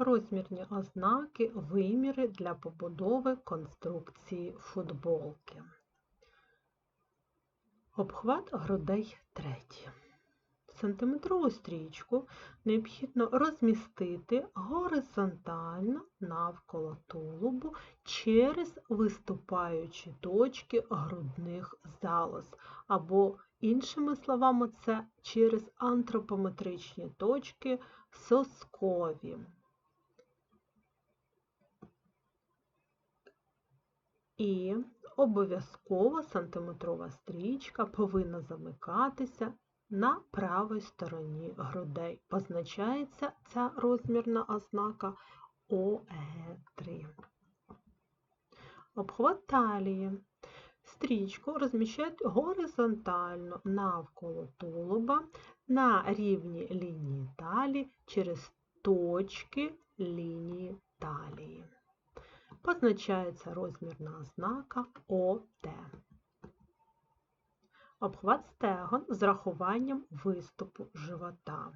Розмірні ознаки, виміри для побудови конструкції футболки. Обхват грудей третій. Сантиметрову стрічку необхідно розмістити горизонтально навколо тулубу через виступаючі точки грудних залоз, або, іншими словами, це через антропометричні точки соскові. І обов'язково сантиметрова стрічка повинна замикатися на правій стороні грудей. Позначається ця розмірна ознака ОЕ3. Обхват талії. Стрічку розміщають горизонтально навколо тулуба на рівні лінії талії через точки лінії талії. Позначається розмірна ознака ОТ. Обхват стегон з рахуванням виступу живота.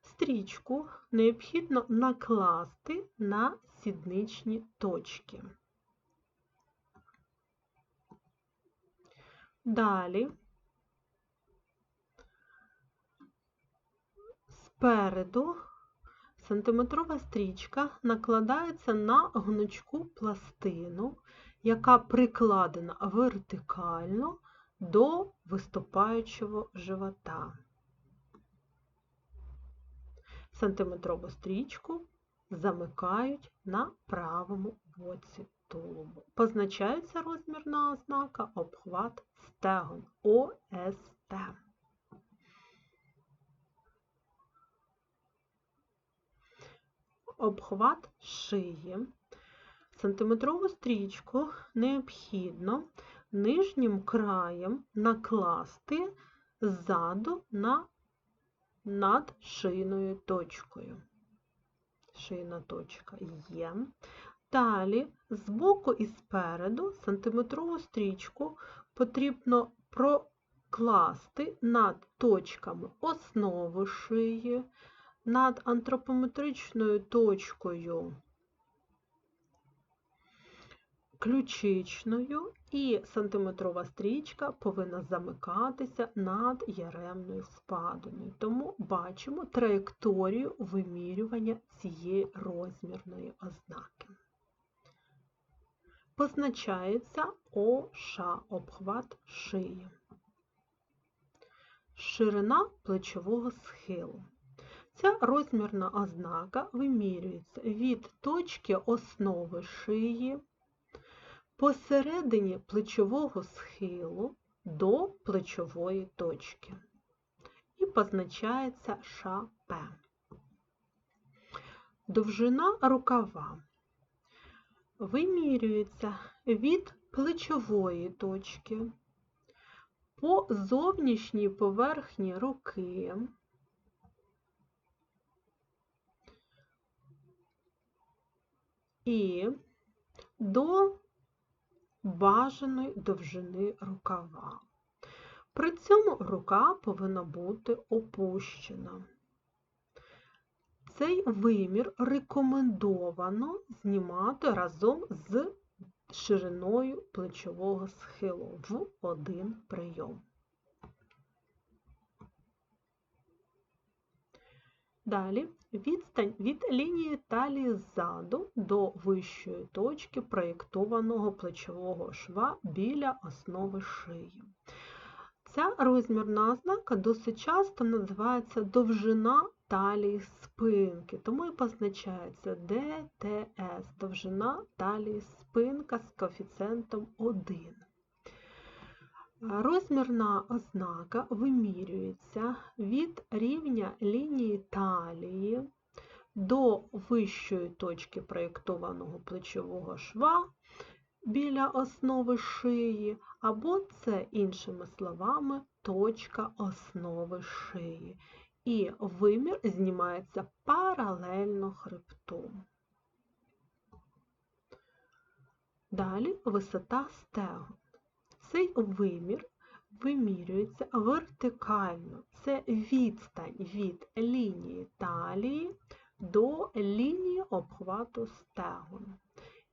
Стрічку необхідно накласти на сідничні точки. Далі спереду сантиметрова стрічка накладається на гнучку пластину, яка прикладена вертикально до виступаючого живота. Сантиметрову стрічку замикають на правому боці тулубу. Позначається розмірна ознака обхват стегон ОСТ. Обхват шиї. Сантиметрову стрічку необхідно нижнім краєм накласти ззаду на над шийною точкою. Шийна точка є. Далі, збоку і спереду сантиметрову стрічку потрібно прокласти над точками основи шиї, над антропометричною точкою ключичною і сантиметрова стрічка повинна замикатися над яремною впадиною. Тому бачимо траєкторію вимірювання цієї розмірної ознаки. Позначається ОШ обхват шиї. Ширина плечового схилу. Ця розмірна ознака вимірюється від точки основи шиї посередині плечового схилу до плечової точки і позначається ШП. Довжина рукава вимірюється від плечової точки по зовнішній поверхні руки і до бажаної довжини рукава. При цьому рука повинна бути опущена. Цей вимір рекомендовано знімати разом з шириною плечового схилу в один прийом. Далі відстань від лінії талії ззаду до вищої точки проєктованого плечового шва біля основи шиї. Ця розмірна ознака досить часто називається довжина талії спинки, тому і позначається ДТС довжина талії спинка з коефіцієнтом 1. Розмірна ознака вимірюється від рівня лінії талії до вищої точки проєктованого плечового шва біля основи шиї, або це, іншими словами, точка основи шиї. І вимір знімається паралельно хребту. Далі висота стегон. Цей вимір вимірюється вертикально. Це відстань від лінії талії до лінії обхвату стегон.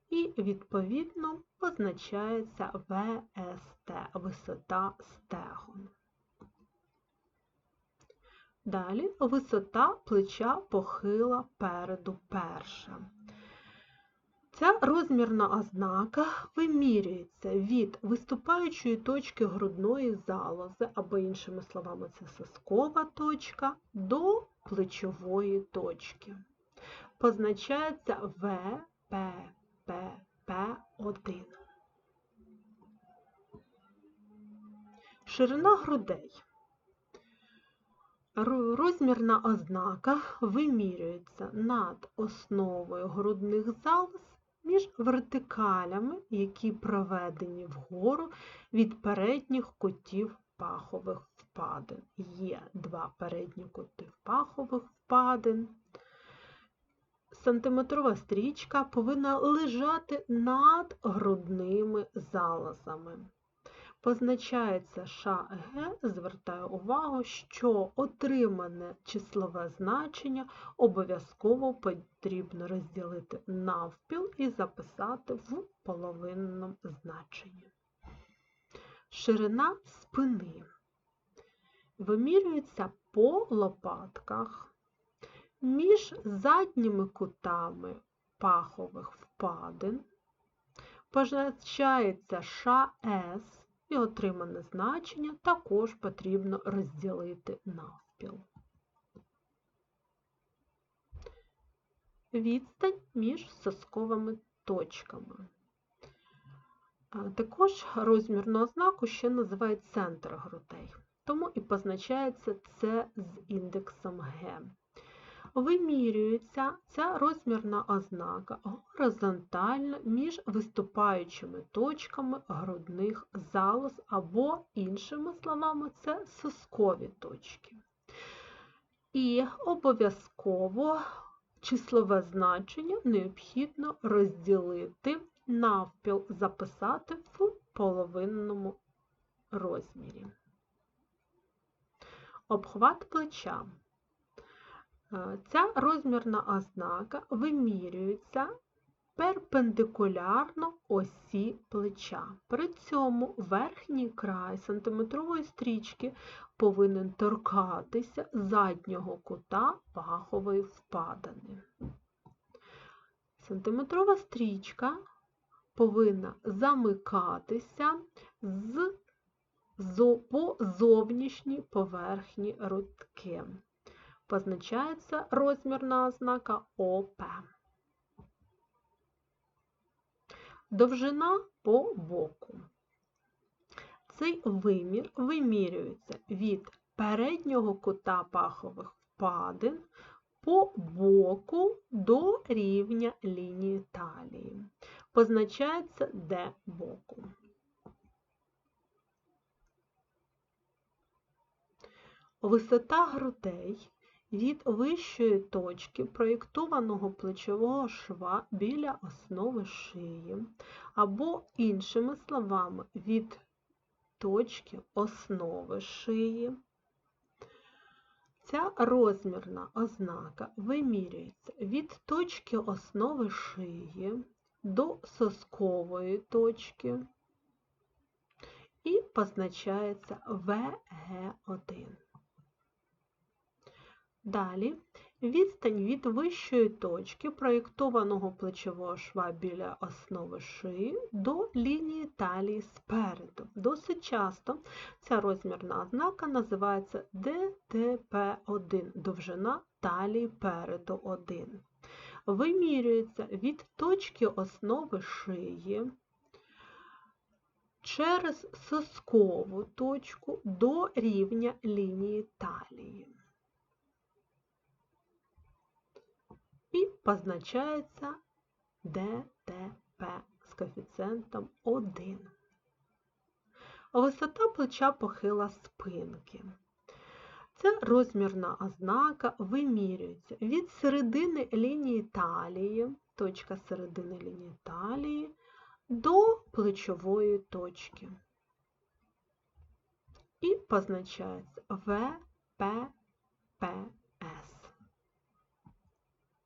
І, відповідно, позначається ВСТ висота стегон. Далі висота плеча похила переду перша. Ця розмірна ознака вимірюється від виступаючої точки грудної залози, або, іншими словами, це соскова точка, до плечової точки. Позначається ВППП1. Ширина грудей. Розмірна ознака вимірюється над основою грудних залоз між вертикалями, які проведені вгору від передніх кутів пахових впадин. Є два передні кути пахових впадин. Сантиметрова стрічка повинна лежати над грудними залозами. Позначається ШГ, звертаю увагу, що отримане числове значення обов'язково потрібно розділити навпіл і записати в половинному значенні. Ширина спини вимірюється по лопатках між задніми кутами пахових впадин, позначається ШС і отримане значення також потрібно розділити навпіл. Відстань між сосковими точками. Також розмірну ознаку ще називають центр грудей, тому і позначається це з індексом Г вимірюється ця розмірна ознака горизонтально між виступаючими точками грудних залоз або, іншими словами, це соскові точки. І обов'язково числове значення необхідно розділити навпіл, записати в половинному розмірі. Обхват плеча. Е, ця розмірна ознака вимірюється перпендикулярно осі плеча. При цьому верхній край сантиметрової стрічки повинен торкатися заднього кута пахової впадини. Сантиметрова стрічка повинна замикатися з по зовнішній поверхні рудки позначається розмірна ознака ОП. Довжина по боку. Цей вимір вимірюється від переднього кута пахових впадин по боку до рівня лінії талії. Позначається Д боку. Висота грудей від вищої точки проєктованого плечового шва біля основи шиї, або, іншими словами, від точки основи шиї. Ця розмірна ознака вимірюється від точки основи шиї до соскової точки і позначається ВГ1. Далі відстань від вищої точки проєктованого плечового шва біля основи шиї до лінії талії спереду. Досить часто ця розмірна ознака називається ДТП1 довжина талії переду 1. Вимірюється від точки основи шиї через соскову точку до рівня лінії талії. І позначається ДТП з коефіцієнтом 1. Висота плеча похила спинки. Ця розмірна ознака вимірюється від середини лінії талії, точка середини лінії талії, до плечової точки. І позначається ВП